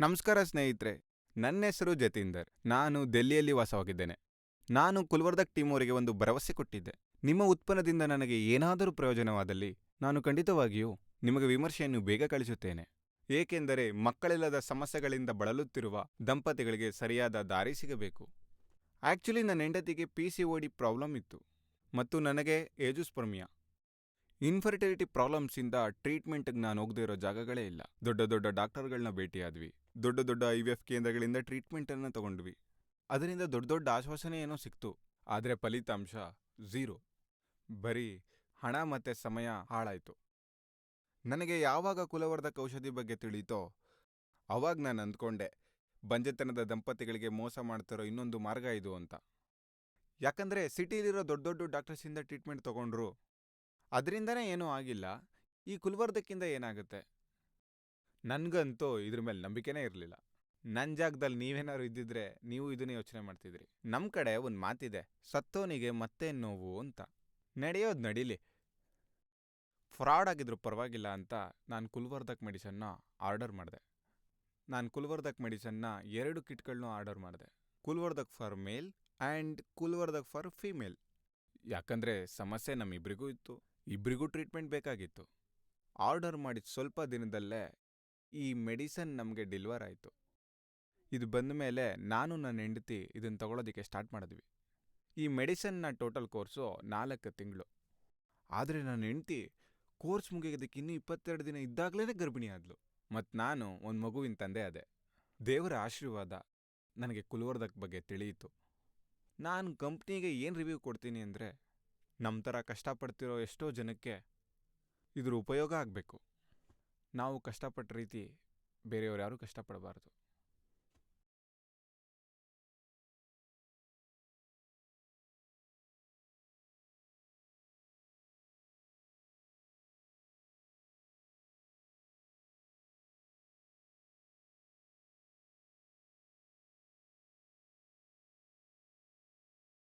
ನಮಸ್ಕಾರ ಸ್ನೇಹಿತರೆ, ನನ್ನ ಹೆಸರು ಜತೀಂದರ್. ನಾನು ದೆಹಲಿಯಲ್ಲಿ ವಾಸವಾಗಿದ್ದೇನೆ. ನಾನು ಕುಲ್ವರ್ಧಕ್ ಟೀಮ್ ಅವರಿಗೆ ಒಂದು ಭರವಸೆ ಕೊಟ್ಟಿದ್ದೆ. ನಿಮ್ಮ ಉತ್ಪನ್ನದಿಂದ ನನಗೆ ಏನಾದರೂ ಪ್ರಯೋಜನವಾದಲ್ಲಿ ನಾನು ಖಂಡಿತವಾಗಿಯೂ ನಿಮಗೆ ವಿಮರ್ಶೆಯನ್ನು ಬೇಗ ಕಳಿಸುತ್ತೇನೆ. ಏಕೆಂದರೆ ಮಕ್ಕಳಿಲ್ಲದ ಸಮಸ್ಯೆಗಳಿಂದ ಬಳಲುತ್ತಿರುವ ದಂಪತಿಗಳಿಗೆ ಸರಿಯಾದ ದಾರಿ ಸಿಗಬೇಕು. ಆಕ್ಚುಲಿ ನನ್ನ ಹೆಂಡತಿಗೆ P C O D problem ಇತ್ತು ಮತ್ತು ನನಗೆ ಏಜುಸ್ಪರ್ಮಿಯಾ. ಇನ್ಫರ್ಟಿಲಿಟಿ ಪ್ರಾಬ್ಲಮ್ಸಿಂದ ಟ್ರೀಟ್ಮೆಂಟ್ಗೆ ನಾನು ಹೋಗದೇ ಇರೋ ಜಾಗಗಳೇ ಇಲ್ಲ. ದೊಡ್ಡ ದೊಡ್ಡ ಡಾಕ್ಟರ್ಗಳನ್ನ ಭೇಟಿಯಾದ್ವಿ. ದೊಡ್ಡ ದೊಡ್ಡ ಐ ವಿ ಎಫ್ ಕೇಂದ್ರಗಳಿಂದ ಟ್ರೀಟ್ಮೆಂಟನ್ನು ತಗೊಂಡ್ವಿ. ಅದರಿಂದ ದೊಡ್ಡ ದೊಡ್ಡ ಆಶ್ವಾಸನೆ ಏನೋ ಸಿಕ್ತು. ಆದರೆ ಫಲಿತಾಂಶ ಝೀರೋ. ಬರೀ ಹಣ ಮತ್ತು ಸಮಯ ಹಾಳಾಯಿತು. ನನಗೆ ಯಾವಾಗ ಕುಲವರ್ಧಕ ಔಷಧಿ ಬಗ್ಗೆ ತಿಳಿಯಿತೋ ಅವಾಗ ನಾನು ಅಂದ್ಕೊಂಡೆ, ಬಂಜೆತನದ ದಂಪತಿಗಳಿಗೆ ಮೋಸ ಮಾಡ್ತಿರೋ ಇನ್ನೊಂದು ಮಾರ್ಗ ಇದು ಅಂತ. ಯಾಕಂದರೆ ಸಿಟಿಲಿರೋ ದೊಡ್ಡ ದೊಡ್ಡ ಡಾಕ್ಟರ್ಸಿಂದ ಟ್ರೀಟ್ಮೆಂಟ್ ತಗೊಂಡ್ರು. ಅದರಿಂದನೇ ಏನೂ ಆಗಿಲ್ಲ. ಈ ಕುಲವರ್ಧಕ್ಕಿಂದ ಏನಾಗುತ್ತೆ? ನನಗಂತೂ ಇದ್ರ ಮೇಲೆ ನಂಬಿಕೆನೇ ಇರಲಿಲ್ಲ. ನನ್ನ ಜಾಗದಲ್ಲಿ ನೀವೇನಾದ್ರು ಇದ್ದಿದ್ರೆ ನೀವು ಇದನ್ನ ಯೋಚನೆ ಮಾಡ್ತಿದ್ರಿ. ನಮ್ಮ ಕಡೆ ಒಂದು ಮಾತಿದೆ, ಸತ್ತೋನಿಗೆ ಮತ್ತೆ ನೋವು ಅಂತ. ನಡೆಯೋದು ನಡೀಲಿ. ಫ್ರಾಡ್ ಆಗಿದ್ರು ಪರವಾಗಿಲ್ಲ ಅಂತ ನಾನು ಕುಲ್ವರ್ಧಕ್ ಮೆಡಿಸನ್ನ ಆರ್ಡರ್ ಮಾಡಿದೆ. ನಾನು ಕುಲ್ವರ್ಧಕ್ ಮೆಡಿಸನ್ನ ಎರಡು ಕಿಟ್ಗಳನ್ನೂ ಆರ್ಡರ್ ಮಾಡಿದೆ. Kulvardhak for male and Kulvardhak for female. ಯಾಕಂದರೆ ಸಮಸ್ಯೆ ನಮ್ಮಿಬ್ರಿಗೂ ಇತ್ತು. ಇಬ್ಬರಿಗೂ ಟ್ರೀಟ್ಮೆಂಟ್ ಬೇಕಾಗಿತ್ತು. ಆರ್ಡರ್ ಮಾಡಿದ ಸ್ವಲ್ಪ ದಿನದಲ್ಲೇ ಈ ಮೆಡಿಸನ್ ನಮಗೆ ಡೆಲಿವರ್ ಆಯಿತು. ಇದು ಬಂದ ಮೇಲೆ ನಾನು ನನ್ನ ಹೆಂಡತಿ ಇದನ್ನು ತಗೊಳ್ಳೋದಕ್ಕೆ ಸ್ಟಾರ್ಟ್ ಮಾಡಿದ್ವಿ. ಈ ಮೆಡಿಸನ್ನ ಟೋಟಲ್ ಕೋರ್ಸು ನಾಲ್ಕು ತಿಂಗಳು. ಆದರೆ ನನ್ನ ಹೆಂಡತಿ ಕೋರ್ಸ್ ಮುಗಿಯೋದಕ್ಕೆ ಇನ್ನೂ ಇಪ್ಪತ್ತೆರಡು ದಿನ ಇದ್ದಾಗಲೇ ಗರ್ಭಿಣಿ ಆದಳು ಮತ್ತು ನಾನು ಒಂದು ಮಗುವಿನ ತಂದೆ ಅದೇ ದೇವರ ಆಶೀರ್ವಾದ ನನಗೆ ಕುಲ್ವರ್ದಕ್ ಬಗ್ಗೆ ತಿಳಿಯಿತು. ನಾನು ಕಂಪ್ನಿಗೆ ಏನು ರಿವ್ಯೂ ಕೊಡ್ತೀನಿ ಅಂದರೆ ನಮ್ಮ ಥರ ಕಷ್ಟಪಡ್ತಿರೋ ಎಷ್ಟೋ ಜನಕ್ಕೆ ಇದ್ರ ಉಪಯೋಗ ಆಗಬೇಕು. ನಾವು ಕಷ್ಟಪಟ್ಟ ರೀತಿ ಬೇರೆಯವ್ರು ಯಾರೂ ಕಷ್ಟಪಡಬಾರ್ದು.